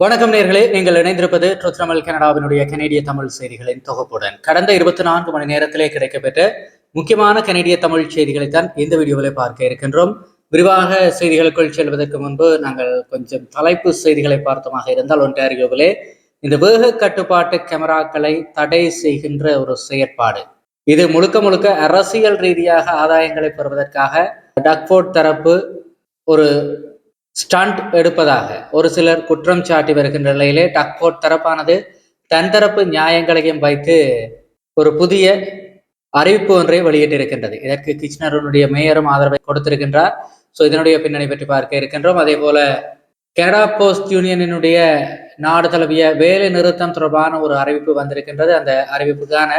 வணக்கம் நேர்களே. நீங்கள் இணைந்திருப்பது ட்ருத்ரமல் கனடாவினுடைய கனேடிய தமிழ் செய்திகளின் தொகுப்புடன். கடந்த இருபத்தி நான்கு மணி நேரத்திலே கிடைக்கப்பெற்ற முக்கியமான கனேடிய தமிழ் செய்திகளை தான் இந்த வீடியோவில் பார்க்க இருக்கின்றோம். விரிவாக செய்திகளுக்குள் செல்வதற்கு முன்பு நாங்கள் கொஞ்சம் தலைப்பு செய்திகளை பார்த்தோமாக இருந்தால் ஒன்றாரியோவிலே இந்த வேக கட்டுப்பாட்டு கேமராக்களை தடை செய்கின்ற ஒரு செயற்பாடு. இது முழுக்க முழுக்க அரசியல் ரீதியாக ஆதாயங்களை பெறுவதற்காக டக்ஃபோர்ட் தரப்பு ஒரு ஸ்டண்ட் எடுப்பதாக. ஒரு சிலர் குற்றம் சாட்டி வருகின்ற நிலையிலே டக்போர்ட் தரப்பானது தன் தரப்பு நியாயங்களையும் வைத்து ஒரு புதிய அறிவிப்பு ஒன்றை வெளியிட்டிருக்கின்றது. இதற்கு கிச்னருடைய மேயரும் ஆதரவை கொடுத்திருக்கின்றார். ஸோ இதனுடைய பின்னணி பற்றி பார்க்க இருக்கின்றோம். அதே போல கனடா போஸ்ட் யூனியனினுடைய நாடு தழுவிய வேலை நிறுத்தம் தொடர்பான ஒரு அறிவிப்பு வந்திருக்கின்றது. அந்த அறிவிப்புக்கான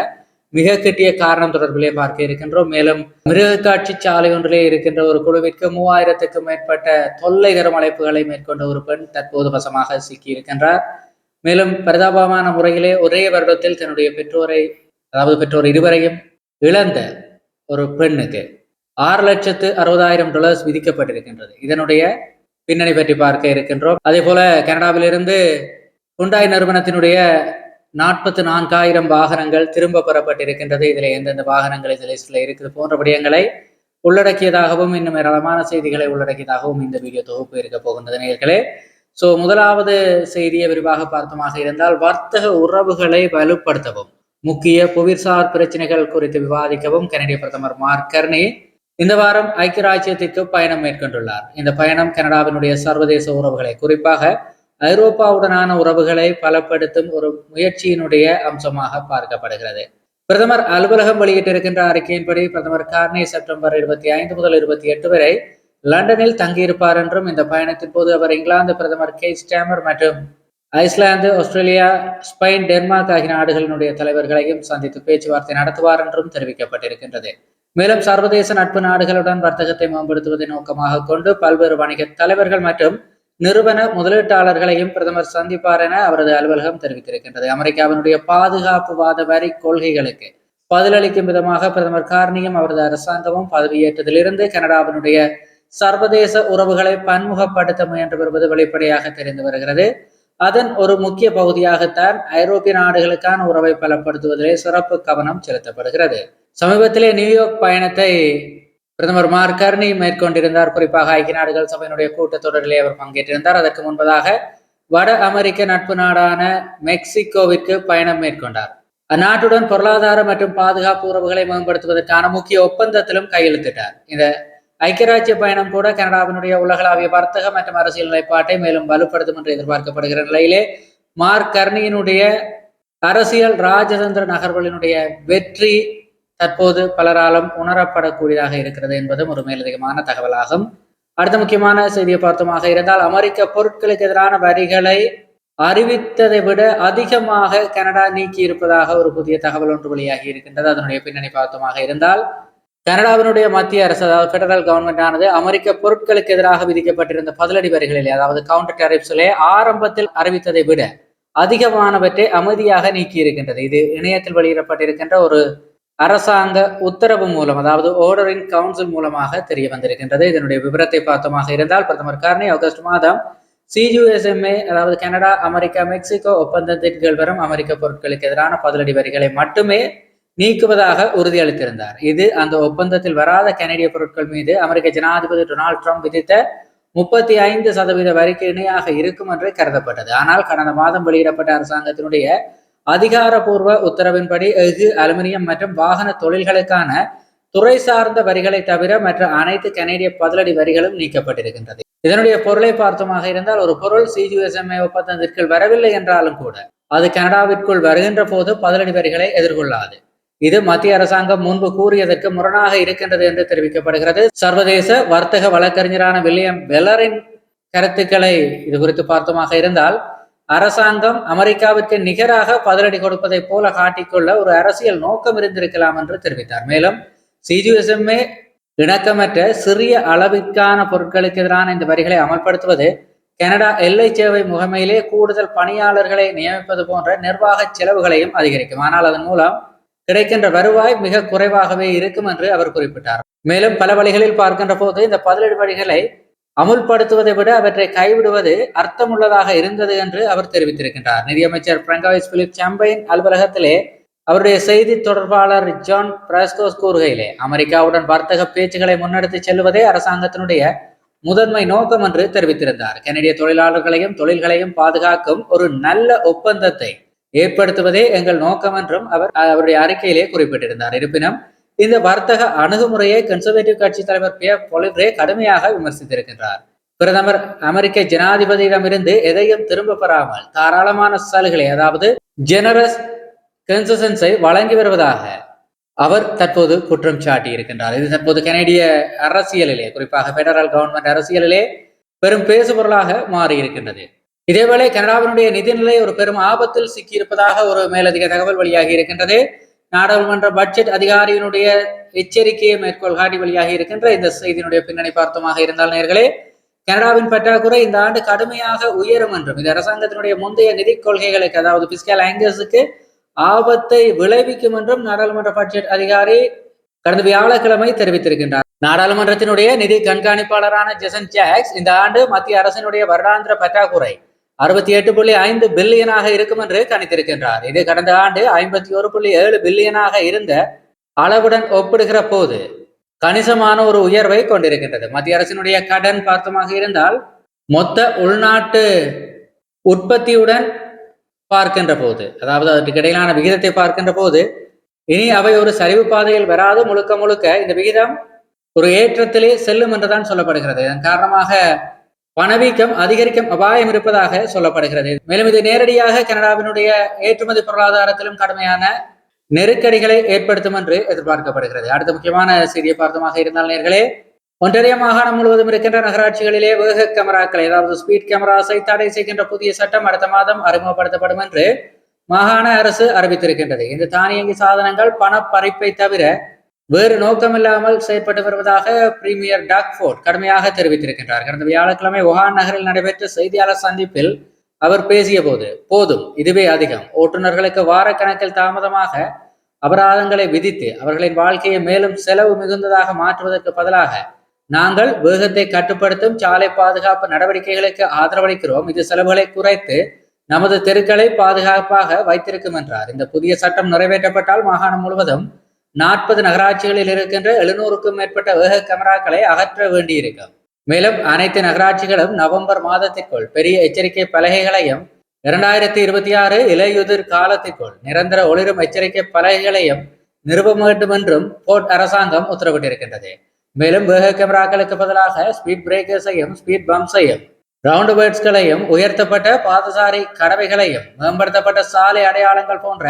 மிக கெட்டிய காரணம் தொடர்பிலே பார்க்க இருக்கின்றோம். மேலும் மிருகக்காட்சி சாலை ஒன்றிலே இருக்கின்ற ஒரு குழுவிற்கு மூவாயிரத்துக்கும் மேற்பட்ட தொல்லைகரம் அழைப்புகளை மேற்கொண்ட ஒரு பெண் தற்போது வசமாக சிக்கி இருக்கின்றார் மேலும் பரிதாபமான முறையிலே ஒரே வருடத்தில் தன்னுடைய பெற்றோரை அதாவது பெற்றோர் இருவரையும் இழந்த ஒரு பெண்ணுக்கு ஆறு லட்சத்து அறுபதாயிரம் டாலர்ஸ் விதிக்கப்பட்டிருக்கின்றது. இதனுடைய பின்னணி பற்றி பார்க்க இருக்கின்றோம். அதே போல கனடாவிலிருந்து குண்டாய் நிறுவனத்தினுடைய நாற்பத்தி நான்காயிரம் வாகனங்கள் திரும்ப பெறப்பட்டிருக்கின்றது. இதில் எந்தெந்த வாகனங்கள் இதில் லிஸ்ட்ல இருக்குது போன்ற விடயங்களை உள்ளடக்கியதாகவும் இன்னும் ஏராளமான செய்திகளை உள்ளடக்கியதாகவும் இந்த வீடியோ தொகுப்பு இருக்க போகின்றது நேர்களே. ஸோ முதலாவது செய்தியை விரிவாக பார்த்தமாக இருந்தால் வர்த்தக உறவுகளை வலுப்படுத்தவும் முக்கிய புவிசார் பிரச்சனைகள் குறித்து விவாதிக்கவும் கனடிய பிரதமர் மார்க் கர்னி இந்த வாரம் ஐக்கிய ராஜ்யத்திற்கு பயணம் மேற்கொண்டுள்ளார். இந்த பயணம் கனடாவினுடைய சர்வதேச உறவுகளை குறிப்பாக ஐரோப்பாவுடனான உறவுகளை பலப்படுத்தும் ஒரு முயற்சியினுடைய அம்சமாக பார்க்கப்படுகிறது. பிரதமர் அலுவலகம் வெளியிட்டிருக்கின்ற அறிக்கையின்படி பிரதமர் கார்னி செப்டம்பர் இருபத்தி ஐந்து முதல் இருபத்தி எட்டு வரை லண்டனில் தங்கியிருப்பார் என்றும் இந்த பயணத்தின் போது அவர் இங்கிலாந்து பிரதமர் கே ஸ்டாமர் மற்றும் ஐஸ்லாந்து ஆஸ்திரேலியா ஸ்பெயின் டென்மார்க் ஆகிய நாடுகளினுடைய தலைவர்களையும் சந்தித்து பேச்சுவார்த்தை நடத்துவார் என்றும் தெரிவிக்கப்பட்டிருக்கின்றது. மேலும் சர்வதேச நட்பு நாடுகளுடன் வர்த்தகத்தை மேம்படுத்துவதை நோக்கமாக கொண்டு பல்வேறு வணிக தலைவர்கள் மற்றும் நிறுவன முதலீட்டாளர்களையும் பிரதமர் சந்திப்பார் என அவரது அலுவலகம் தெரிவித்திருக்கின்றது. அமெரிக்காவினுடைய பாதுகாப்புவாத வரி கொள்கைகளுக்கு பதிலளிக்கும் விதமாக பிரதமர் கார்னியும் அவரது அரசாங்கமும் பதவியேற்றதிலிருந்து கனடாவினுடைய சர்வதேச உறவுகளை பன்முகப்படுத்த முயன்று வருவது வெளிப்படையாக தெரிந்து வருகிறது. அதன் ஒரு முக்கிய பகுதியாகத்தான் ஐரோப்பிய நாடுகளுக்கான உறவை பலப்படுத்துவதிலே சிறப்பு கவனம் செலுத்தப்படுகிறது. சமீபத்திலே நியூயார்க் பயணத்தை பிரதமர் மார்க் கர்னி மேற்கொண்டிருந்தார். குறிப்பாக ஐக்கிய நாடுகள் சபையினுடைய கூட்டத்தொடரிலே அவர் பங்கேற்றிருந்தார். அதற்கு முன்பதாக வட அமெரிக்க நட்பு நாடான மெக்சிகோவிற்கு பயணம் மேற்கொண்டார். அந்நாட்டுடன் பொருளாதார மற்றும் பாதுகாப்பு உறவுகளை மேம்படுத்துவதற்கான முக்கிய ஒப்பந்தத்திலும் கையெழுத்திட்டார். இந்த ஐக்கிய ராஜ்ய பயணம் கூட கனடாவினுடைய உலகளாவிய வர்த்தக மற்றும் அரசியல் நிலைப்பாட்டை மேலும் வலுப்படுத்தும் என்று எதிர்பார்க்கப்படுகிற நிலையிலே மார்க் கர்னியினுடைய அரசியல் ராஜதந்திர நகர்வுகளினுடைய வெற்றி தற்போது பலராலும் உணரப்படக்கூடியதாக இருக்கிறது என்பதும் ஒரு மேலதிகமான தகவலாகும். அடுத்த முக்கியமான செய்தியை பார்த்தோமாக இருந்தால் அமெரிக்க பொருட்களுக்கு எதிரான வரிகளை அறிவித்ததை விட அதிகமாக கனடா நீக்கி இருப்பதாக ஒரு புதிய தகவல் ஒன்று வெளியாகி இருக்கின்றது. அதனுடைய பின்னணி பார்த்தோமாக இருந்தால் கனடாவினுடைய மத்திய அரசு அதாவது பெடரல் கவர்மெண்ட் ஆனது அமெரிக்க பொருட்களுக்கு எதிராக விதிக்கப்பட்டிருந்த பதிலடி வரிகளிலே அதாவது கவுண்டர் டெரிப்ஸிலே ஆரம்பத்தில் அறிவித்ததை விட அதிகமானவற்றை அமைதியாக நீக்கி இருக்கின்றது இது இணையத்தில் வெளியிடப்பட்டிருக்கின்ற ஒரு அரசாங்க உத்தரவு மூலம் அதாவது ஓர்டரின் கவுன்சில் மூலமாக தெரிய வந்திருக்கின்றது. இதனுடைய விவரத்தை பார்த்தோமாக இருந்தால் பிரதமர் கார்னி ஆகஸ்ட் மாதம் சிஜிஎஸ்எம்ஏ அதாவது கனடா அமெரிக்கா மெக்சிகோ ஒப்பந்தத்தின் கீழ் வரும் அமெரிக்க பொருட்களுக்கு எதிரான பதிலடி வரிகளை மட்டுமே நீக்குவதாக உறுதியளித்திருந்தார். இது அந்த ஒப்பந்தத்தில் வராத கனடிய பொருட்கள் மீது அமெரிக்க ஜனாதிபதி டொனால்ட் ட்ரம்ப் விதித்த முப்பத்தி ஐந்து சதவீத வரிக்கு இணையாக இருக்கும் என்று கருதப்பட்டது. ஆனால் கடந்த மாதம் வெளியிடப்பட்ட அரசாங்கத்தினுடைய அதிகாரபூர்வ உத்தரவின்படி எஃகு அலுமினியம் மற்றும் வாகன தொழில்களுக்கான துறை சார்ந்த வரிகளை தவிர மற்ற அனைத்து கனேடிய பதிலடி வரிகளும் நீக்கப்பட்டிருக்கின்றது. இதனுடைய பொருளை பார்த்தமாக இருந்தால் ஒரு பொருள் சிஜிஎஸ்எம்ஏ ஒப்பந்தத்திற்குள் வரவில்லை என்றாலும் கூட அது கனடாவிற்குள் வருகின்ற போது பதிலடி வரிகளை எதிர்கொள்ளாது. இது மத்திய அரசாங்கம் முன்பு கூறியதற்கு முரணாக இருக்கின்றது என்று தெரிவிக்கப்படுகிறது. சர்வதேச வர்த்தக வழக்கறிஞரான வில்லியம் வெல்லரின் கருத்துக்களை இது குறித்து பார்த்தமாக இருந்தால் அரசாங்கம் அமெரிக்காவிற்கு நிகராக பதிலடி கொடுப்பதை போல காட்டிக்கொள்ள ஒரு அரசியல் நோக்கம் இருந்திருக்கலாம் என்று தெரிவித்தார். மேலும் சிஜிஎஸ்எம்ஏ இணக்கமற்ற சிறிய அளவிற்கான பொருட்களுக்கு எதிரான இந்த வரிகளை அமல்படுத்துவது கனடா எல்லை சேவை முகமையிலே கூடுதல் பணியாளர்களை நியமிப்பது போன்ற நிர்வாக செலவுகளையும் அதிகரிக்கும். ஆனால் அதன் மூலம் கிடைக்கின்ற வருவாய் மிக குறைவாகவே இருக்கும் என்று அவர் குறிப்பிட்டார். மேலும் பல வழிகளில் பார்க்கின்ற போது இந்த பதிலடி வழிகளை அமுல்படுத்துவதை விட அவற்றை கைவிடுவது அர்த்தமுள்ளதாக இருந்தது என்று அவர் தெரிவித்திருக்கின்றார். நிதியமைச்சர் பிரங்காவிஸ் பிலிப் சாம்பைன் அலுவலகத்திலே அவருடைய செய்தி தொடர்பாளர் ஜான் பிராஸ்கோஸ் கூறுகையிலே அமெரிக்காவுடன் வர்த்தக பேச்சுக்களை முன்னெடுத்து செல்வதே அரசாங்கத்தினுடைய முதன்மை நோக்கம் என்று தெரிவித்திருந்தார். கனடிய தொழிலாளர்களையும் தொழில்களையும் பாதுகாக்கும் ஒரு நல்ல ஒப்பந்தத்தை ஏற்படுத்துவதே எங்கள் நோக்கம் என்றும் அவர் அவருடைய அறிக்கையிலே குறிப்பிட்டிருந்தார். இருப்பினும் இந்த வர்த்தக அணுகுமுறையை கன்சர்வேட்டிவ் கட்சி தலைவர் பி எஃப் பொலிவ்ரே கடுமையாக விமர்சித்திருக்கின்றார். பிரதமர் அமெரிக்க ஜனாதிபதியிடமிருந்து எதையும் திரும்ப பெறாமல் தாராளமான சலுகைகளை அதாவது ஜெனரஸ் கன்சசன்ஸை வழங்கி வருவதாக அவர் தற்போது குற்றம் சாட்டி இருக்கின்றார் இது தற்போது கனேடிய அரசியலிலே குறிப்பாக பெடரல் கவர்மெண்ட் அரசியலிலே பெரும் பேசுபொருளாக மாறி இருக்கின்றது இதேவேளை கனடாவினுடைய நிதிநிலை ஒரு பெரும் ஆபத்தில் சிக்கியிருப்பதாக ஒரு மேலதிக தகவல் வெளியாகி இருக்கின்றது. நாடாளுமன்ற பட்ஜெட் அதிகாரியினுடைய எச்சரிக்கையை மேற்கோள் காட்டி வழியாக இருக்கின்ற இந்த செய்தியினுடைய பின்னணி பார்த்தமாக இருந்தால் நேர்களே கனடாவின் பற்றாக்குறை இந்த ஆண்டு கடுமையாக உயரும் என்றும் இந்த அரசாங்கத்தினுடைய முந்தைய நிதி கொள்கைகளுக்கு அதாவது பிஸ்கல் ஆங்கர்ஸுக்கு ஆபத்தை விளைவிக்கும் என்றும் நாடாளுமன்ற பட்ஜெட் அதிகாரி கடந்த வியாழக்கிழமை தெரிவித்திருக்கின்றார். நாடாளுமன்றத்தினுடைய நிதி கண்காணிப்பாளரான ஜெசன் ஜாக்ஸ் இந்த ஆண்டு மத்திய அரசினுடைய வருடாந்திர பற்றாக்குறை அறுபத்தி எட்டு புள்ளி ஐந்து பில்லியனாக இருக்கும் என்று கணித்திருக்கின்றார். இது கடந்த ஆண்டு ஐம்பத்தி ஒரு புள்ளி ஏழு பில்லியனாக இருந்த அளவுடன் ஒப்பிடுகிற போது கணிசமான ஒரு உயர்வை கொண்டிருக்கின்றது. மத்திய அரசினுடைய கடன் பார்த்தமாக இருந்தால் மொத்த உள்நாட்டு உற்பத்தியுடன் பார்க்கின்ற போது அதாவது அதற்கு இடையிலான விகிதத்தை பார்க்கின்ற போது இனி அவை ஒரு சரிவு பாதையில் வராது. முழுக்க முழுக்க இந்த விகிதம் ஒரு ஏற்றத்திலே செல்லும் என்றுதான் சொல்லப்படுகிறது. இதன் காரணமாக பணவீக்கம் அதிகரிக்கும் அபாயம் இருப்பதாக சொல்லப்படுகிறது. மேலும் இது நேரடியாக கனடாவினுடைய ஏற்றுமதி பொருளாதாரத்திலும் கடுமையான நெருக்கடிகளை ஏற்படுத்தும் என்று எதிர்பார்க்கப்படுகிறது. அடுத்த முக்கியமான செய்தியை பார்த்தமாக இருந்தால் நேர்களே ஒன்றரிய மாகாணம் முழுவதும் இருக்கின்ற நகராட்சிகளிலே வேக கேமராக்களை அதாவது ஸ்பீட் கேமராஸை தடை செய்கின்ற புதிய சட்டம் அடுத்த மாதம் அறிமுகப்படுத்தப்படும் என்று மாகாண அரசு அறிவித்திருக்கின்றது. இந்த தானியங்கி சாதனங்கள் பணப்பறிப்பை பறிப்பை தவிர வேறு நோக்கமில்லாமல் செயற்பட்டு வருவதாக பிரீமியர் டாக்ஃபோர்ட் கடுமையாக தெரிவித்திருக்கின்றார். கடந்த வியாழக்கிழமை ஒஹான் நகரில் நடைபெற்ற செய்தியாளர் சந்திப்பில் அவர் பேசிய போது போதும் இதுவே அதிகம். ஓட்டுநர்களுக்கு வாரக்கணக்கில் தாமதமாக அபராதங்களை விதித்து அவர்களின் வாழ்க்கையை மேலும் செலவு மிகுந்ததாக மாற்றுவதற்கு பதிலாக நாங்கள் வேகத்தை கட்டுப்படுத்தும் சாலை பாதுகாப்பு நடவடிக்கைகளுக்கு ஆதரவளிக்கிறோம். இது செலவுகளை குறைத்து நமது தெருக்களை பாதுகாப்பாக வைத்திருக்கும் என்றார். இந்த புதிய சட்டம் நிறைவேற்றப்பட்டால் மாகாணம் முழுவதும் நாற்பது நகராட்சிகளில் இருக்கின்ற எழுநூறுக்கும் மேற்பட்ட வேக கேமராக்களை அகற்ற வேண்டியிருக்கும். மேலும் அனைத்து நகராட்சிகளும் நவம்பர் மாதத்திற்குள் பெரிய எச்சரிக்கை பலகைகளையும் இரண்டாயிரத்தி இருபத்தி ஆறு இலையுதிர் காலத்திற்குள் நிரந்தர ஒளிரும் எச்சரிக்கை பலகைகளையும் நிறுவ வேண்டும் என்றும் போர்ட் அரசாங்கம் உத்தரவிட்டிருக்கின்றது. மேலும் வேக கேமராக்களுக்கு பதிலாக ஸ்பீட் பிரேக்கர்ஸையும் ஸ்பீட் பம்ப்ஸையும் ரவுண்ட் பேர்ட்ஸ்களையும் உயர்த்தப்பட்ட பாதசாரி கடவைகளையும் மேம்படுத்தப்பட்ட சாலை அடையாளங்கள் போன்ற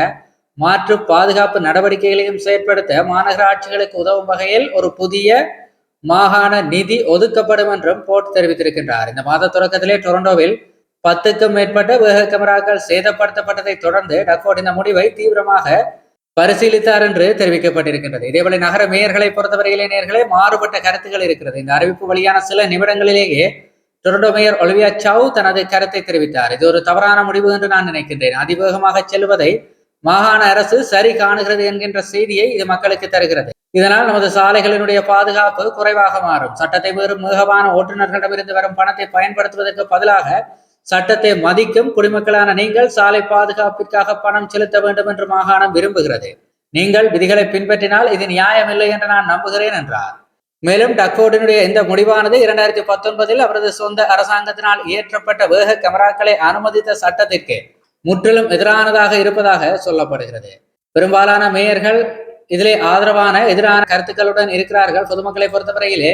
மாற்று பாதுகாப்பு நடவடிக்கைகளையும் செயற்படுத்த மாநகராட்சிகளுக்கு உதவும் வகையில் ஒரு புதிய மாகாண நிதி ஒதுக்கப்படும் என்றும் போர்ட் தெரிவித்திருக்கின்றார். இந்த மாத தொடக்கத்திலே டொரண்டோவில் பத்துக்கும் மேற்பட்ட வேக கமராக்கள் சேதப்படுத்தப்பட்டதை தொடர்ந்து டக்கோட் இந்த முடிவை தீவிரமாக பரிசீலித்தார் என்று தெரிவிக்கப்பட்டிருக்கின்றது. இதேபோல நகர மேயர்களை பொறுத்தவரையிலே நேர்களே மாறுபட்ட கருத்துக்கள் இருக்கிறது. இந்த அறிவிப்பு வழியான சில நிமிடங்களிலேயே டொரண்டோ மேயர் ஒலிவியா சவு தனது கருத்தை தெரிவித்தார். இது ஒரு தவறான முடிவு என்று நான் நினைக்கின்றேன். அதிவேகமாக செல்வதை மாகாண அரசு சரி காணுகிறது என்கின்ற செய்தியை இது மக்களுக்கு தருகிறது. இதனால் நமது சாலைகளினுடைய பாதுகாப்பு குறைவாக மாறும். சட்டத்தை மீறும் மிகவான ஓட்டுநர்களிடமிருந்து வரும் பணத்தை பயன்படுத்துவதற்கு பதிலாக சட்டத்தை மதிக்கும் குடிமக்களான நீங்கள் சாலை பாதுகாப்பிற்காக பணம் செலுத்த வேண்டும் என்று மாகாணம் விரும்புகிறது. நீங்கள் விதிகளை பின்பற்றினால் இது நியாயமில்லை என்று நான் நம்புகிறேன் என்றார். மேலும் டக்கோடினுடைய இந்த முடிவானது இரண்டாயிரத்தி பத்தொன்பதில் அவரது சொந்த அரசாங்கத்தினால் இயற்றப்பட்ட வேக கேமராக்களை அனுமதித்த சட்டத்திற்கு முற்றிலும் எதிரானதாக இருப்பதாக சொல்லப்படுகிறது. பெரும்பாலான மேயர்கள் இதிலே ஆதரவான எதிரான கருத்துக்களுடன் இருக்கிறார்கள். பொதுமக்களை பொறுத்தவரையிலே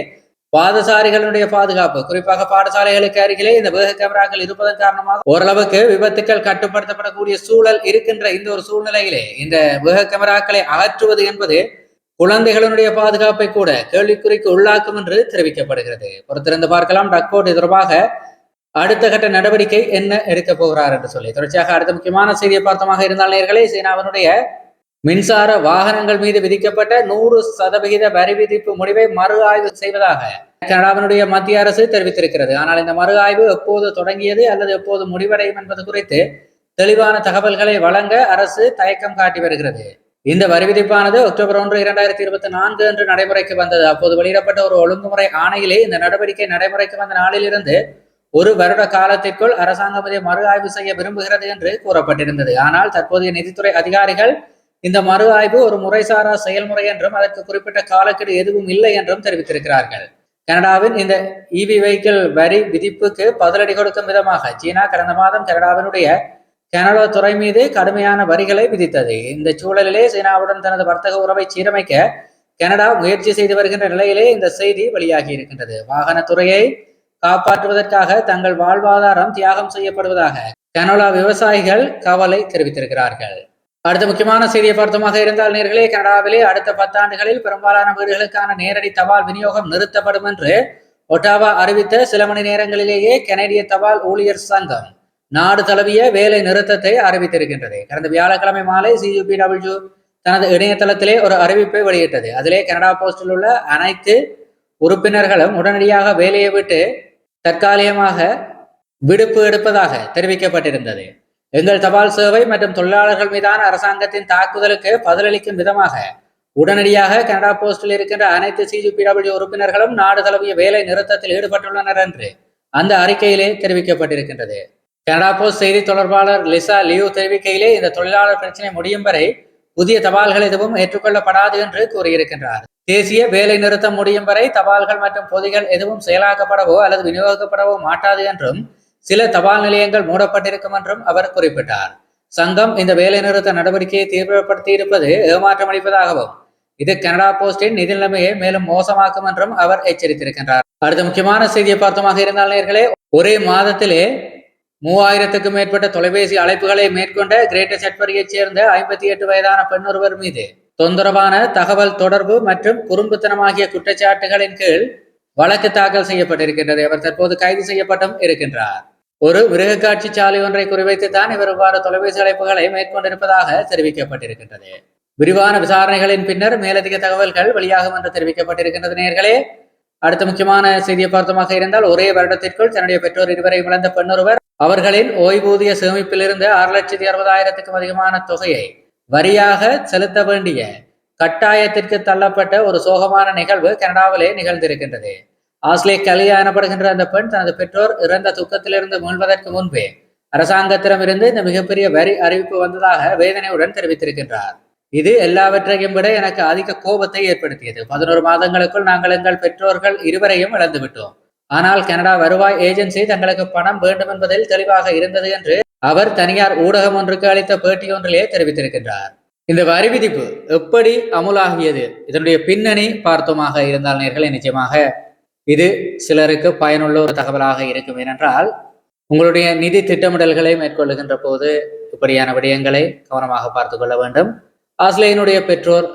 பாதசாரிகளுடைய பாதுகாப்பு குறிப்பாக பாடசாலைகளுக்கு அருகிலே இந்த வேக கேமராக்கள் இருப்பதன் காரணமாக ஓரளவுக்கு விபத்துக்கள் கட்டுப்படுத்தப்படக்கூடிய சூழல் இருக்கின்ற இந்த ஒரு சூழ்நிலையிலே இந்த வேக கேமராக்களை அகற்றுவது என்பது குழந்தைகளுடைய பாதுகாப்பை கூட கேள்விக்குறிக்கு உள்ளாக்கும் என்று தெரிவிக்கப்படுகிறது. பொறுத்திருந்து பார்க்கலாம். டக்போர்ட் தொடர்பாக அடுத்த கட்ட நடவடிக்கை என்ன எடுக்க போகிறார் என்று சொல்லி. தொடர்ச்சியாக அடுத்த முக்கியமான செய்தியை பார்த்தமாக இருந்தால் நேர்களே சீனாவினுடைய மின்சார வாகனங்கள் மீது விதிக்கப்பட்ட நூறு சதவிகித வரி விதிப்பு முடிவை மறு ஆய்வு செய்வதாக கனடாவினுடைய மத்திய அரசு தெரிவித்திருக்கிறது. ஆனால் இந்த மறு ஆய்வு எப்போது தொடங்கியது அல்லது எப்போது முடிவடையும் என்பது குறித்து தெளிவான தகவல்களை வழங்க அரசு தயக்கம் காட்டி வருகிறது. இந்த வரி விதிப்பானது அக்டோபர் ஒன்று இரண்டாயிரத்தி இருபத்தி நான்கு அன்று நடைமுறைக்கு வந்தது. அப்போது வெளியிடப்பட்ட ஒரு ஒழுங்குமுறை ஆணையிலே இந்த நடவடிக்கை நடைமுறைக்கு வந்த நாளிலிருந்து ஒரு வருட காலத்திற்குள் அரசாங்கம் இதை மறு ஆய்வு செய்ய விரும்புகிறது என்று கூறப்பட்டிருந்தது. ஆனால் தற்போதைய நிதித்துறை அதிகாரிகள் இந்த மறு ஆய்வு ஒரு முறைசாரா செயல்முறை என்றும் அதற்கு குறிப்பிட்ட காலக்கெடு எதுவும் இல்லை என்றும் தெரிவித்திருக்கிறார்கள். கனடாவின் இந்த இவி வெஹிக்கிள் வரி விதிப்புக்கு பதிலடி கொடுக்கும் விதமாக சீனா கடந்த மாதம் கனடாவினுடைய கனடா துறை மீது கடுமையான வரிகளை விதித்தது. இந்த சூழலிலே சீனாவுடன் தனது வர்த்தக உறவை சீரமைக்க கனடா முயற்சி செய்து வருகின்ற நிலையிலே இந்த செய்தி வெளியாகி இருக்கின்றது. வாகனத்துறையை காப்பாற்றுவதற்காக தங்கள் வாழ்வாதாரம் தியாகம் செய்யப்படுவதாக கனடா விவசாயிகள் கவலை தெரிவித்திருக்கிறார்கள். அடுத்த முக்கியமான செய்தியை பார்த்தமாக இருந்தால் நேர்களே கனடாவிலே அடுத்த பத்தாண்டுகளில் பெரும்பாலான வீடுகளுக்கான நேரடி தபால் விநியோகம் நிறுத்தப்படும் என்று ஒட்டாவா அறிவித்த சில மணி நேரங்களிலேயே கனடிய தபால் ஊழியர் சங்கம் நாடு தழுவிய வேலை நிறுத்தத்தை அறிவித்திருக்கின்றது. கடந்த வியாழக்கிழமை மாலை சியூபிடபிள்யூ தனது இணையதளத்திலே ஒரு அறிவிப்பை வெளியிட்டது. அதிலே கனடா போஸ்டில் உள்ள அனைத்து உறுப்பினர்களும் உடனடியாக வேலையை விட்டு தற்காலிகமாக விடுப்பு எடுப்பதாக தெரிவிக்கப்பட்டிருந்தது. எங்கள் தபால் சேவை மற்றும் தொழிலாளர்கள் மீதான அரசாங்கத்தின் தாக்குதலுக்கு பதிலளிக்கும் விதமாக உடனடியாக கனடா போஸ்டில் இருக்கின்ற அனைத்து சிஜிபிடபிள்யூ உறுப்பினர்களும் நாடு தழுவிய வேலை நிறுத்தத்தில் ஈடுபட்டுள்ளனர் என்று அந்த அறிக்கையிலே தெரிவிக்கப்பட்டிருக்கின்றது. கனடா போஸ்ட் செய்தி தொடர்பாளர் லிசா லியூ தெரிவிக்கையிலே இந்த தொழிலாளர் பிரச்சனை முடியும் வரை புதிய தபால்கள் எதுவும் ஏற்றுக்கொள்ளப்படாது என்று கூறியிருக்கின்றார். தேசிய வேலை நிறுத்தம் முடியும் வரை தபால்கள் மற்றும் பொதிகள் எதுவும் செயலாக்கப்படவோ அல்லது விநியோகிக்கப்படவோ மாட்டாது என்றும் சில தபால் நிலையங்கள் மூடப்பட்டிருக்கும் என்றும் அவர் குறிப்பிட்டார். சங்கம் இந்த வேலைநிறுத்த நடவடிக்கையை தீவிரப்படுத்தி இருப்பது ஏமாற்றம் அளிப்பதாகவும் இது கனடா போஸ்டின் நிதி நிலைமையை மேலும் மோசமாக்கும் என்றும் அவர் எச்சரித்திருக்கின்றார். அடுத்த முக்கியமான செய்தியை பார்த்தமாக இருந்தால் நேர்களே ஒரே மாதத்திலே மூவாயிரத்துக்கும் மேற்பட்ட தொலைபேசி அழைப்புகளை மேற்கொண்ட கிரேட்டர் சட்பரியைச் சேர்ந்த ஐம்பத்தி எட்டு வயதான பெண் ஒருவர் மீது தொந்தரவான தகவல் தொடர்பு மற்றும் குறும்புத்தனமாகிய குற்றச்சாட்டுகளின் கீழ் வழக்கு தாக்கல் செய்யப்பட்டிருக்கின்றது. அவர் தற்போது கைது செய்யப்பட்டும் இருக்கின்றார். ஒரு மிருகக்காட்சி சாலை ஒன்றை குறிவைத்து தான் இவர் இவ்வாறு தொலைபேசி அழைப்புகளை மேற்கொண்டிருப்பதாக தெரிவிக்கப்பட்டிருக்கின்றது. விரிவான விசாரணைகளின் பின்னர் மேலதிக தகவல்கள் வெளியாகும் என்று தெரிவிக்கப்பட்டிருக்கின்றது நேர்களே. அடுத்த முக்கியமான செய்தியை பார்த்தமாக இருந்தால் ஒரே வருடத்திற்குள் தன்னுடைய பெற்றோர் இருவரை இழந்த பெண்ணொருவர் அவர்களின் ஓய்வூதிய சேமிப்பிலிருந்து ஆறு லட்சத்தி அறுபதாயிரத்துக்கும் அதிகமான தொகையை வரியாக செலுத்த வேண்டிய கட்டாயத்திற்கு தள்ளப்பட்ட ஒரு சோகமான நிகழ்வு கனடாவிலே நிகழ்ந்திருக்கின்றது. ஆஸ்லே கலியா எனப்படுகின்ற அந்த பெண் தனது பெற்றோர் இறந்த துக்கத்திலிருந்து மீள்வதற்கு முன்பே அரசாங்கத்திடமிருந்து இந்த மிகப்பெரிய வரி அறிவிப்பு வந்ததாக வேதனையுடன் தெரிவித்திருக்கின்றார். இது எல்லாவற்றையும் விட எனக்கு அதிக கோபத்தை ஏற்படுத்தியது. பதினோரு மாதங்களுக்குள் நாங்கள் எங்கள் பெற்றோர்கள் இருவரையும் இழந்துவிட்டோம். ஆனால் கனடா வருவாய் ஏஜென்சி தங்களுக்கு பணம் வேண்டும் என்பதில் தெளிவாக இருந்தது என்று அவர் தனியார் ஊடகம் ஒன்றுக்கு அளித்த பேட்டி ஒன்றிலே தெரிவித்திருக்கின்றார். இந்த வரி விதிப்பு எப்படி அமுலாகியது? இதனுடைய பின்னணி பார்த்தோமாக இருந்தால் நேர்களை நிச்சயமாக இது சிலருக்கு பயனுள்ள ஒரு தகவலாக இருக்கும். ஏனென்றால் உங்களுடைய நிதி திட்டமிடல்களை மேற்கொள்ளுகின்ற போது இப்படியான விடயங்களை கவனமாக பார்த்து கொள்ள வேண்டும். ஆஸ்லேயினுடைய பெற்றோர்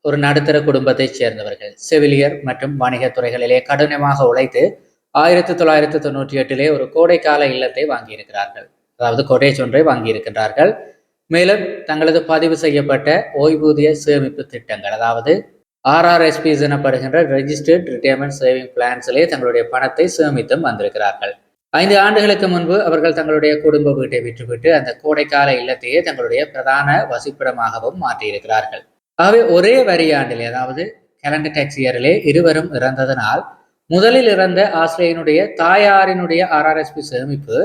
ஒரு நடுத்தர குடும்பத்தைச் சேர்ந்தவர்கள். செவிலியர் மற்றும் வணிகத் துறைகளிலே கடுனமாக உழைத்து ஆயிரத்தி தொள்ளாயிரத்தி தொண்ணூற்றி எட்டிலே ஒரு கோடைக்கால இல்லத்தை வாங்கியிருக்கிறார்கள். அதாவது கொடேஜ் ஒன்றை வாங்கியிருக்கின்றார்கள். மேலும் தங்களது பதிவு செய்யப்பட்ட ஓய்வூதிய சேமிப்பு திட்டங்கள் அதாவது ஆர்ஆர்எஸ்பிஸ் எனப்படுகின்ற ரெஜிஸ்டர்ட் ரிட்டையர்மெண்ட் சேவிங் பிளான்ஸிலே தங்களுடைய பணத்தை சேமித்தும் வந்திருக்கிறார்கள். ஐந்து ஆண்டுகளுக்கு முன்பு அவர்கள் தங்களுடைய குடும்ப வீட்டை விற்றுவிட்டு அந்த கோடைக்கால இல்லத்தையே தங்களுடைய பிரதான வசிப்பிடமாகவும் மாற்றியிருக்கிறார்கள். ஆகவே ஒரே வரியாண்டிலே அதாவது கேலண்டர் டாக்ஸ் இயரிலே இருவரும் இறந்ததனால் முதலில் இறந்த ஆஸ்திரேலியனுடைய தாயாரினுடைய ஆர்ஆர்எஸ்பி சேமிப்பு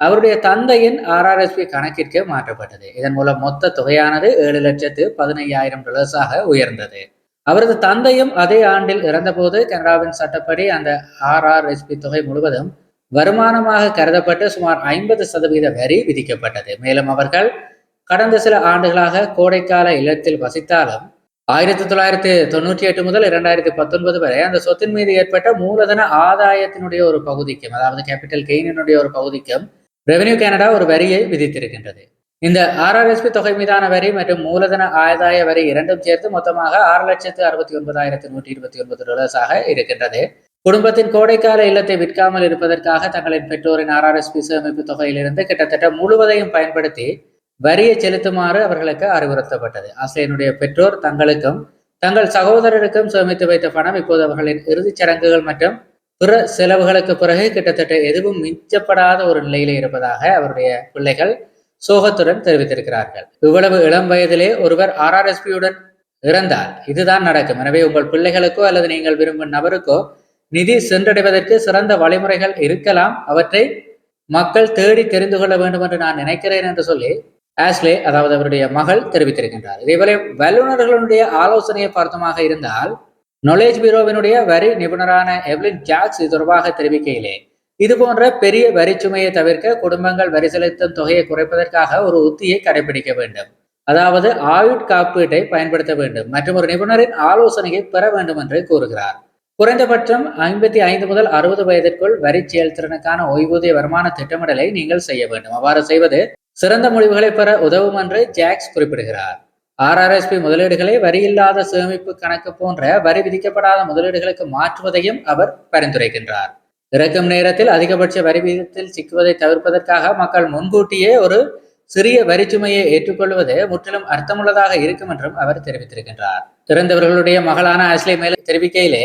அவருடைய தந்தையின் ஆர்ஆர்எஸ்பி கணக்கிற்கு மாற்றப்பட்டது. இதன் மூலம் மொத்த தொகையானது ஏழு லட்சத்து பதினையாயிரம் டாலர்ஸாக உயர்ந்தது. அவரது தந்தையும் அதே ஆண்டில் இறந்தபோது கனடாவின் சட்டப்படி அந்த ஆர்ஆர்எஸ்பி தொகை முழுவதும் வருமானமாக கருதப்பட்டு சுமார் ஐம்பது சதவீத வரி விதிக்கப்பட்டது. மேலும் அவர்கள் கடந்த சில ஆண்டுகளாக கோடைக்கால இல்லத்தில் வசித்தாலும் ஆயிரத்தி தொள்ளாயிரத்தி தொண்ணூற்றி எட்டு முதல் இரண்டாயிரத்தி பத்தொன்பது வரை அந்த சொத்தின் மீது ஏற்பட்ட மூலதன ஆதாயத்தினுடைய ஒரு பகுதிக்கும் அதாவது கேபிட்டல் கெயினினுடைய ஒரு பகுதிக்கும் ரெவென்யூ கனடா ஒரு வரியை விதித்திருக்கின்றது. இந்த ஆர்ஆர்எஸ்பி தொகை மீதான வரி மற்றும் மூலதன ஆதாய வரி இரண்டும் சேர்த்து மொத்தமாக ஆறு லட்சத்து அறுபத்தி ஒன்பதாயிரத்து நூற்றி இருபத்தி ஒன்பது டாலர்ஸாக இருக்கின்றது. குடும்பத்தின் கோடைக்கால இல்லத்தை விற்காமல் இருப்பதற்காக தங்களின் பெற்றோரின் ஆர்ஆர்எஸ்பி சேமிப்பு தொகையிலிருந்து கிட்டத்தட்ட முழுவதையும் பயன்படுத்தி வரியை செலுத்துமாறு அவர்களுக்கு அறிவுறுத்தப்பட்டது. ஆசிரியனுடைய பெற்றோர் தங்களுக்கும் தங்கள் சகோதரருக்கும் சேமித்து வைத்த பணம் இப்போது அவர்களின் இறுதிச் சடங்குகள் மற்றும் பிற செலவுகளுக்கு பிறகு கிட்டத்தட்ட எதுவும் மிஞ்சப்படாத ஒரு நிலையில இருப்பதாக அவருடைய பிள்ளைகள் சோகத்துடன் தெரிவித்திருக்கிறார்கள். இவ்வளவு இளம் வயதிலே ஒருவர் ஆர்ஆர்எஸ்பியுடன் இறந்தால் இதுதான் நடக்கும். எனவே உங்கள் பிள்ளைகளுக்கோ அல்லது நீங்கள் விரும்பும் நபருக்கோ நிதி சென்றடைவதற்கு சிறந்த வழிமுறைகள் இருக்கலாம். அவற்றை மக்கள் தேடி தெரிந்து கொள்ள வேண்டும் என்று நான் நினைக்கிறேன் என்று சொல்லி ஆஸ்லே அதாவது அவருடைய மகள் தெரிவித்திருக்கின்றார். இதேபோல வல்லுநர்களுடைய ஆலோசனையை பார்த்தமாக இருந்தால் நாலேஜ் பியூரோவினுடைய வரி நிபுணரான எவ்லின் ஜாக்ஸ் இது தொடர்பாக தெரிவிக்கையிலே. இது போன்ற பெரிய வரி சுமையை தவிர்க்க குடும்பங்கள் வரி செலுத்தும் தொகையை குறைப்பதற்காக ஒரு உத்தியை கடைபிடிக்க வேண்டும். அதாவது ஆயுட் காப்பீட்டை பயன்படுத்த வேண்டும். மற்றும் ஒரு நிபுணரின் ஆலோசனையை பெற வேண்டும் என்று கூறுகிறார். குறைந்தபட்சம் ஐம்பத்தி ஐந்து முதல் அறுபது வயதிற்குள் வரி செயல்திறனுக்கான ஓய்வூதிய வருமான திட்டமிடலை நீங்கள் செய்ய வேண்டும். அவ்வாறு செய்வது சிறந்த முடிவுகளை பெற உதவும் என்று ஜாக்ஸ் குறிப்பிடுகிறார். ஆர்ஆர்எஸ்பி முதலீடுகளை வரியில்லாத சேமிப்பு கணக்கு போன்ற வரி விதிக்கப்படாத முதலீடுகளுக்கு மாற்றுவதையும் அவர் பரிந்துரைக்கின்றார். இறக்கும் நேரத்தில் அதிகபட்ச வரி விகிதத்தில் சிக்குவதை தவிர்ப்பதற்காக மக்கள் முன்கூட்டியே ஒரு சிறிய வரிச்சுமையை ஏற்றுக்கொள்வது முற்றிலும் அர்த்தமுள்ளதாக இருக்கும் என்றும் அவர் தெரிவித்திருக்கின்றார். திறந்தவர்களுடைய மகளான அஸ்லி மேல தெரிவிக்கையிலே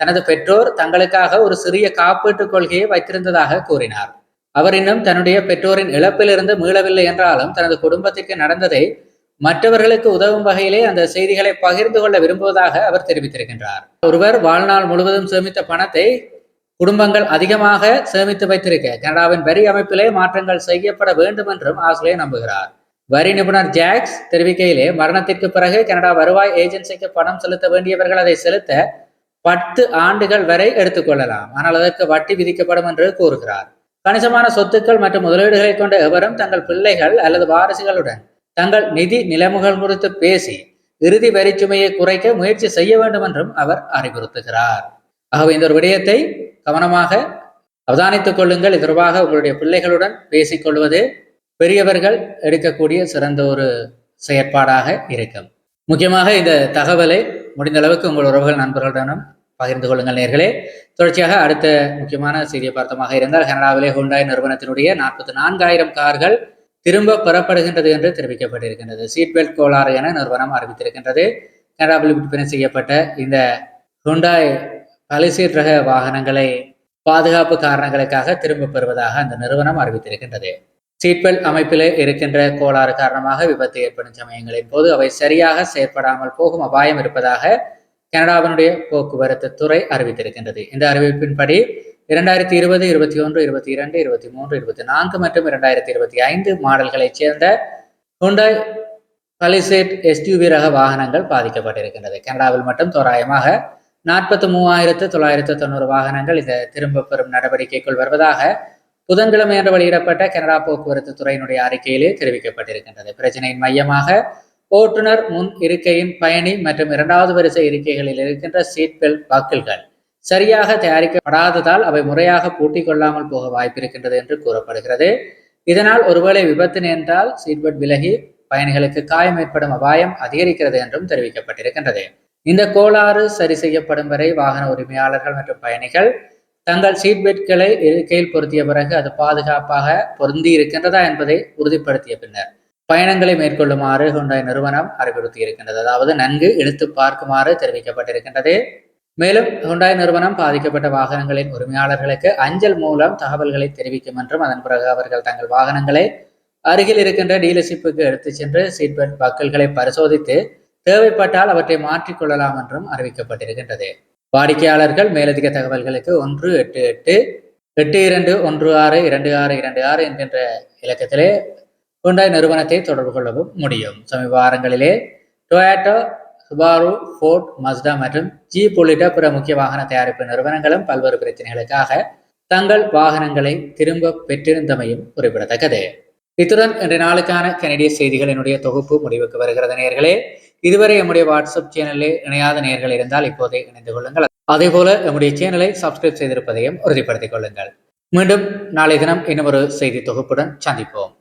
தனது பெற்றோர் தங்களுக்காக ஒரு சிறிய காப்பீட்டுக் கொள்கையை வைத்திருந்ததாக கூறினார். அவர் இன்னும் தன்னுடைய பெற்றோரின் இழப்பிலிருந்து மீளவில்லை என்றாலும் தனது குடும்பத்திற்கு நடந்ததை மற்றவர்களுக்கு உதவும் வகையிலே அந்த செய்திகளை பகிர்ந்து கொள்ள விரும்புவதாக அவர் தெரிவித்திருக்கின்றார். ஒருவர் வாழ்நாள் முழுவதும் சேமித்த பணத்தை குடும்பங்கள் அதிகமாக சேமித்து வைத்திருக்க கனடாவின் வரி அமைப்பிலே மாற்றங்கள் செய்யப்பட வேண்டும் என்றும் ஆஸ்லே நம்புகிறார். வரி நிபுணர் ஜாக்ஸ் தெரிவிக்கையிலே மரணத்திற்கு பிறகு கனடா வருவாய் ஏஜென்சிக்கு பணம் செலுத்த வேண்டியவர்கள் அதை செலுத்த பத்து ஆண்டுகள் வரை எடுத்துக்கொள்ளலாம் ஆனால் அதற்கு வட்டி விதிக்கப்படும் என்று கூறுகிறார். கணிசமான சொத்துக்கள் மற்றும் முதலீடுகளை கொண்ட எவரும் தங்கள் பிள்ளைகள் அல்லது வாரிசுகளுடன் தங்கள் நிதி நிலைமைகள் குறித்து பேசி இறுதி வரிச்சுமையை குறைக்க முயற்சி செய்ய வேண்டும் என்றும் அவர் அறிவுறுத்துகிறார். ஆகவே இந்த ஒரு விடயத்தை கவனமாக அவதானித்துக் கொள்ளுங்கள். தொடர்பாக உங்களுடைய பிள்ளைகளுடன் பேசிக்கொள்வது பெரியவர்கள் எடுக்கக்கூடிய சிறந்த ஒரு செயற்பாடாக இருக்கும். முக்கியமாக இந்த தகவலை முடிந்த அளவுக்கு உங்கள் உறவுகள் நண்பர்களுடனும் பகிர்ந்து கொள்ளுங்கள் நேர்களே. தொடர்ச்சியாக அடுத்த முக்கியமான செய்தியை பார்த்தமாக இருந்தால் கனடாவிலே ஹுண்டாய் நிறுவனத்தினுடைய நாற்பத்தி நான்காயிரம் கார்கள் திரும்ப பெறப்படுகின்றது என்று தெரிவிக்கப்பட்டிருக்கின்றது. சீட் பெல்ட் கோளாறு என நிறுவனம் அறிவித்திருக்கின்றது. கனடாவில் விற்பனை செய்யப்பட்ட இந்த ஹுண்டாய் பலிசீட் ரக வாகனங்களை பாதுகாப்பு காரணங்களுக்காக திரும்ப பெறுவதாக அந்த நிறுவனம் அறிவித்திருக்கின்றது. சீட்பெல்ட் அமைப்பிலே இருக்கின்ற கோளாறு காரணமாக விபத்து ஏற்படும் சமயங்களின் போது அவை சரியாக செயற்படாமல் போகும் அபாயம் இருப்பதாக கனடாவினுடைய போக்குவரத்து துறை அறிவித்திருக்கின்றது. இந்த அறிவிப்பின்படி இரண்டாயிரத்தி இருபது இருபத்தி ஒன்று இருபத்தி இரண்டு இருபத்தி மூன்று இருபத்தி நான்கு மற்றும் இரண்டாயிரத்தி இருபத்தி ஐந்து மாடல்களைச் சேர்ந்த ஹுண்டாய் பலிசேட் எஸ்யூவி ரக வாகனங்கள் பாதிக்கப்பட்டிருக்கின்றது. கனடாவில் மட்டும் தோராயமாக நாற்பத்தி மூவாயிரத்து தொள்ளாயிரத்து தொண்ணூறு வாகனங்கள் இந்த திரும்ப பெறும் நடவடிக்கைக்குள் வருவதாக புதன்கிழமை என்று வெளியிடப்பட்ட கனடா போக்குவரத்து துறையினுடைய அறிக்கையிலே தெரிவிக்கப்பட்டிருக்கின்றது. பிரச்சனையின் மையமாக ஓட்டுநர் முன் இருக்கையின் பயணி மற்றும் இரண்டாவது வரிசை இருக்கைகளில் இருக்கின்ற சீட் பெல்ட் வாக்கில்கள். சரியாக தயாரிக்கப்படாததால் அவை முறையாக பூட்டிக் கொள்ளாமல் போக வாய்ப்பிருக்கின்றது என்று கூறப்படுகிறது. இதனால் ஒருவேளை விபத்து நேர்ந்தால் சீட்பெட் விலகி பயணிகளுக்கு காயம் ஏற்படும் அபாயம் அதிகரிக்கிறது என்றும் தெரிவிக்கப்பட்டிருக்கின்றது. இந்த கோளாறு சரி செய்யப்படும் வரை வாகன உரிமையாளர்கள் மற்றும் பயணிகள் தங்கள் சீட் பெல்ட்களை இருக்கையில் பொருத்திய பிறகு அது பாதுகாப்பாக பொருந்தி இருக்கின்றதா என்பதை உறுதிப்படுத்திய பின்னர் பயணங்களை மேற்கொள்ளுமாறு ஹுண்டாய் நிறுவனம் அறிவுறுத்தி இருக்கின்றது அதாவது நன்கு எடுத்து பார்க்குமாறு தெரிவிக்கப்பட்டிருக்கின்றது. மேலும் ஹுண்டாய் நிறுவனம் பாதிக்கப்பட்ட வாகனங்களின் உரிமையாளர்களுக்கு அஞ்சல் மூலம் தகவல்களை தெரிவிக்கும் என்றும் அதன் பிறகு அவர்கள் தங்கள் வாகனங்களை அருகில் இருக்கின்ற டீலர்ஷிப்புக்கு எடுத்துச் சென்று சீட் பெல்ட் பக்கல்களை பரிசோதித்து தேவைப்பட்டால் அவற்றை மாற்றிக்கொள்ளலாம் என்றும் அறிவிக்கப்பட்டிருக்கின்றது. வாடிக்கையாளர்கள் மேலதிக தகவல்களுக்கு ஒன்று எட்டு எட்டு எட்டு இரண்டு ஒன்று ஆறு இரண்டு ஆறு இரண்டு ஆறு என்கின்ற இலக்கத்திலே ஹுண்டாய் நிறுவனத்தை தொடர்பு கொள்ளவும் முடியும். சமீப வாரங்களிலே டொயாட்டோ சுபாரு ஃபோர்ட் மஸ்டா மற்றும் ஜீப் உள்ளிட்ட பிற முக்கிய வாகன தயாரிப்பு நிறுவனங்களும் பல்வேறு பிரச்சனைகளுக்காக தங்கள் வாகனங்களை திரும்ப பெற்றிருந்தமையும் குறிப்பிடத்தக்கது. இத்துடன் இன்று நாளுக்கான கனடிய செய்திகளினுடைய தொகுப்பு முடிவுக்கு வருகிறது நேர்களே. இதுவரை நம்முடைய வாட்ஸ்அப் சேனலில் இணையாத நேர்கள் இருந்தால் இப்போதே இணைந்து கொள்ளுங்கள். அதே போல நம்முடைய சேனலை சப்ஸ்கிரைப் செய்திருப்பதையும் உறுதிப்படுத்திக் கொள்ளுங்கள். மீண்டும் நாளை தினம் இன்னும் ஒரு செய்தி தொகுப்புடன் சந்திப்போம்.